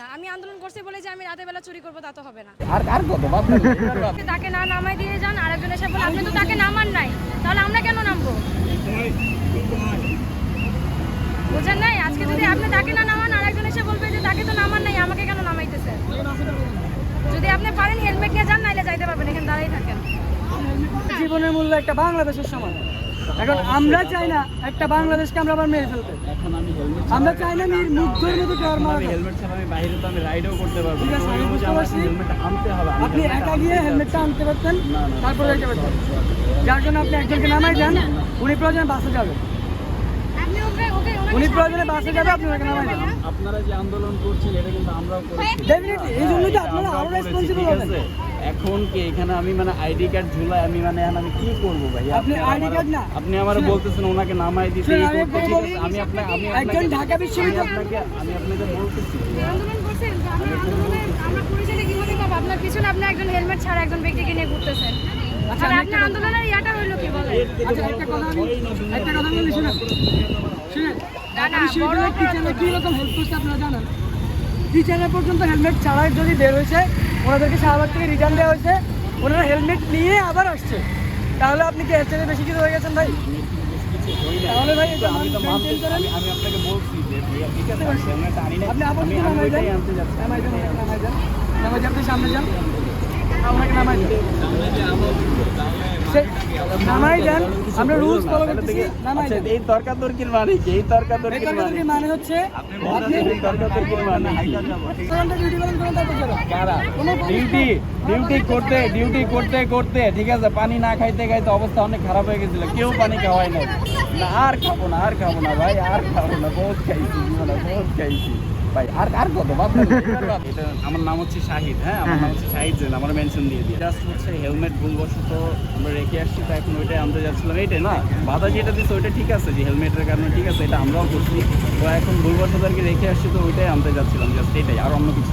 না। আমি আন্দোলন করছি বলে যে আমি রাতের বেলা চুরি করব তা তো হবে না। আর আর কত তাকে না নামাই দিয়ে যান আরেকজন এসে বলে আপনি তো তাকে নামান নাই তাহলে আমরা কেন নামবো? বুঝেন নাই? আজকে যদি আপনি তাকে না নামান আরেকজন এসে বলবে যে তাকে তো নামান নাই আমাকে কেন নামাইতেছে? যদি আপনি পারেন হেলমেট নিয়ে যান নাইলে যাইতে পারবেন এখানে দাঁড়াই থাকেন। জীবনের মূল্য একটা বাংলাদেশের সমান এখন আমরা চাই না একটা বাংলাদেশকে আমরা আবার মেরে ফেলতে। এখন আমি হেলমেট আমরা চাই না নির মুগ্ধের মতো কেউ মারা আমি হেলমেট ছাড়া আমি বাইরে তো আমি রাইডও করতে পারব ঠিক আছে, আমি বুঝতে পারছি। হেলমেট আনতে হবে আপনি একা গিয়ে হেলমেটটা আনতে পারতেন তারপরে যেতে পারতেন। যার জন্য আপনি একজনকে নামাই যান উনি প্রয়োজন বাসে যাবে। আপনি ওকে ওকে উনি প্রয়োজনে বাসে যাবে আপনি নামাই দেন আপনারা যে আন্দোলন করছেন এটা কিন্তু আমরাও করেছি। Definitely, এই জন্যই তো আপনারা আরও ঠিক হবেন। এখন কি এখানে আমি মানে আইডি কার্ড ঝুলাই আমি মানে আমি কি করব ভাই? আপনি আমার- ID card না। আপনি আমার বলতেছেন ওনাকে নামাই দিতে আমি আপনাকে? আমি একজন ঢাকা বিশ্ববিদ্যালয় আপনাকে আমি আপনাকে বলতেছি। আন্দোলন করছেন আমরা আন্দোলনে আমরা পরিচয়টা কীভাবে পাবো আপনার পিছনে আপনি একজন হেলমেট ছাড়া একজন ব্যক্তিকে নিয়ে ঘুরতেছেন। আচ্ছা, আর আমি আপনি আন্দোলনের ইয়াটা হইল কি বলেন? আচ্ছা একটা কথা আমি বলি শুনেন। শুনেন ঢাকা বিশ্ববিদ্যালয়ের টিচাররা হেল্প করছে আপনারা জানেন। টিচাররা পর্যন্ত হেলমেট ছাড়াই যদি বের হয়েছে ওনাদেরকে শাহবাগ থেকে রিটার্ন দেওয়া হয়েছে ওনারা হেলমেট নিয়ে আবার আসছে। তাহলে আপনি কি এর থেকে বেশি কিছু হয়ে গেছেন ভাই? তাহলে ভাই আমি তো মানতে আমি আমি আপনাকে বলছি যে ঠিক আছে? হেলমেট আনি না আপনি আমি নামাই ওইটাই আনতে যাচ্ছি। নামাই দেন নামাই দেন। নামাই দেন আপনি সামনে যান। আপনাকে নামাই দেন। সে- নামাই দেন আমরা রুলস ফলো করতেছি নামাই আচ্ছা, দেন। এই তর্কাতর্কির মানে কি? এই তর্কাতর্কির মানে? মানে হচ্ছে আপনি তর্কাতর্কির মানে ডিউটি করেন কারা? ডিউটি ডিউটি করতে ডিউটি করতে করতে ঠিক আছে পানি না খাইতে খাইতে অবস্থা অনেক খারাপ হয়ে গেছিল। কেউ পানি খাওয়াই নাই। না আর খাব না আর খাব না ভাই আর খাব না। বহুত খাইছি বহুত খাইছি। ভাই আর আর কত? বাপ এটা আমার নাম হচ্ছে শাহিদ হ্যাঁ? আমার নাম হচ্ছে শাহিদ জেন আমার মেনশন দিয়ে দিয়ে জাস্ট হচ্ছে হেলমেট ভুলবশত আমরা রেখে আসছি তো এখন ওইটাই আনতে যাচ্ছিলাম। এইটাই না? বাধা যেটা দিচ্ছে ওইটা ঠিক আছে যে হেলমেটের কারণে ঠিক আছে এটা আমরাও করছি। তো এখন ভুলবশত আর কি রেখে আসছি তো ওইটাই আনতে যাচ্ছিলাম জাস্ট এটাই আর অন্য কিছু।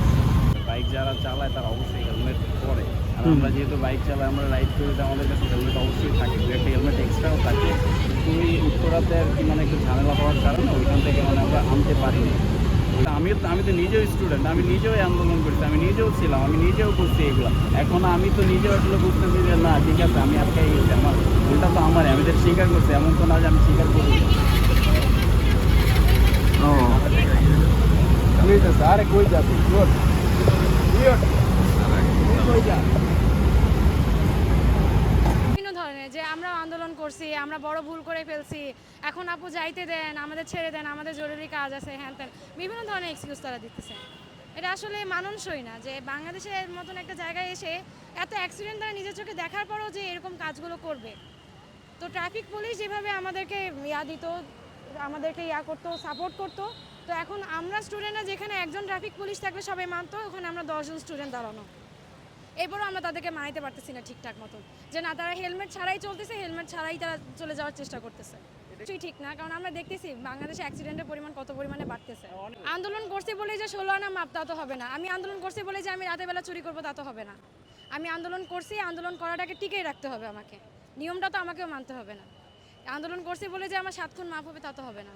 বাইক যারা চালায় তারা অবশ্যই হেলমেট পরে। আর আমরা যেহেতু বাইক চালাই আমরা রাইড করি তো আমাদের কাছে হেলমেট অবশ্যই থাকে। দু একটা হেলমেট এক্সট্রাও থাকে। খুবই উত্তরাতে আর কি মানে একটু ঝামেলা হওয়ার কারণে ওইখান থেকে মানে আমরা আনতে পারিনি। আমি তো আমি তো নিজেও স্টুডেন্ট আমি নিজেও আন্দোলন করছি আমি নিজেও ছিলাম আমি নিজেও করছি এগুলো। এখন আমি তো নিজেও আসলে বুঝতেছি যে না ঠিক আছে আমি আটকে গেছি আমার ভুলটা তো আমার আমি তো স্বীকার করছি এমন তো না যে আমি স্বীকার করি ও। ঠিক আছে আরে কই যাবি কই যা বিভিন্ন ধরনের যে আমরা আন্দোলন করছি, আমরা বড় ভুল করে ফেলছি। এখন আপু যাইতে দেন, আমাদের ছেড়ে দেন, আমাদের জরুরি কাজ আছে, হ্যান ত্যান। বিভিন্ন ধরনের এক্সকিউজ তারা দিতেছে। এটা আসলে মানানসই না যে বাংলাদেশের মতন একটা জায়গায় এসে এত অ্যাক্সিডেন্ট তারা নিজের চোখে দেখার পরও যে এরকম কাজগুলো করবে। তো ট্রাফিক পুলিশ যেভাবে আমাদেরকে ইয়া দিত, আমাদেরকে ইয়া করতো সাপোর্ট করতো, তো এখন আমরা স্টুডেন্টরা যেখানে একজন ট্রাফিক পুলিশ থাকলে সবাই মানতো, ওখানে আমরা দশজন স্টুডেন্ট দাঁড়ানো। এরপরও আমরা তাদেরকে মানাইতে পারতেছি না ঠিকঠাক মতন। যে না, তারা হেলমেট ছাড়াই চলতেছে, হেলমেট ছাড়াই তারা চলে যাওয়ার চেষ্টা করতেছে। কিছুই ঠিক না, কারণ আমরা দেখতেছি বাংলাদেশে অ্যাক্সিডেন্টের পরিমাণ কত পরিমাণে বাড়তেছে। আন্দোলন করছি বলে যে ষোলো আনা মাপ, তা তো হবে না। আমি আন্দোলন করছি বলে যে আমি রাতের বেলা চুরি করব, তা তো হবে না। আমি আন্দোলন করছি, আন্দোলন করাটাকে টিকেই রাখতে হবে আমাকে। নিয়মটা তো আমাকেও মানতে হবে না। আন্দোলন করছি বলে যে আমার সাত খুন মাপ হবে, তা তো হবে না।